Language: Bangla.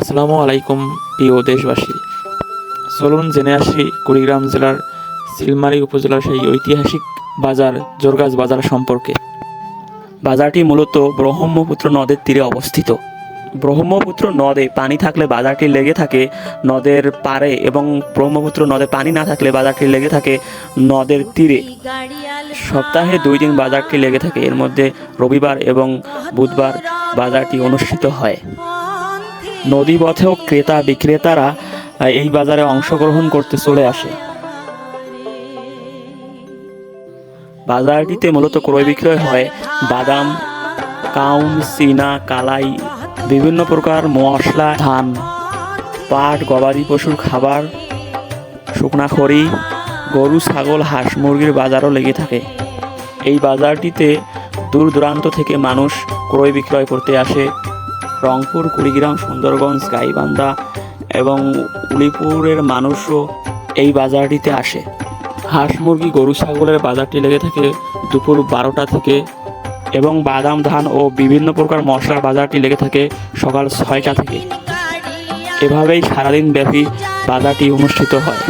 আসসালামু আলাইকুম প্রিয় দেশবাসী। চলুন জেনে আসি কুড়িগ্রাম জেলার সিলমারি উপজেলার সেই ঐতিহাসিক বাজার, জোরগাছ বাজার সম্পর্কে। বাজারটি মূলত ব্রহ্মপুত্র নদের তীরে অবস্থিত। ব্রহ্মপুত্র নদে পানি থাকলে বাজারটি লেগে থাকে নদের পারে এবং ব্রহ্মপুত্র নদে পানি না থাকলে বাজারটি লেগে থাকে নদের তীরে। সপ্তাহে দুই দিন বাজারটি লেগে থাকে। এর মধ্যে রবিবার এবং বুধবার বাজারটি অনুষ্ঠিত হয়। নদী পথেও ক্রেতা বিক্রেতারা এই বাজারে অংশগ্রহণ করতে চলে আসে। বাজারটিতে মূলত ক্রয় বিক্রয় হয় বাদাম, কাউন সিনা কালাই, বিভিন্ন প্রকার মশলা, ধান, পাট, গবাদি পশুর খাবার, শুকনা খড়ি, গরু, ছাগল, হাঁস মুরগির বাজারও লেগে থাকে। এই বাজারটিতে দূর দূরান্ত থেকে মানুষ ক্রয় বিক্রয় করতে আসে। রংপুর, কুড়িগ্রাম, সুন্দরগঞ্জ, গাইবান্ধা এবং উলিপুরের মানুষও এই বাজারটিতে আসে। হাঁস মুরগি, গরু, ছাগলের বাজারটি লেগে থাকে দুপুর বারোটা থেকে এবং বাদাম, ধান ও বিভিন্ন প্রকার মশলার বাজারটি লেগে থাকে সকাল ছয়টা থেকে। এভাবেই সারাদিন ব্যাপী বাজারটি অনুষ্ঠিত হয়।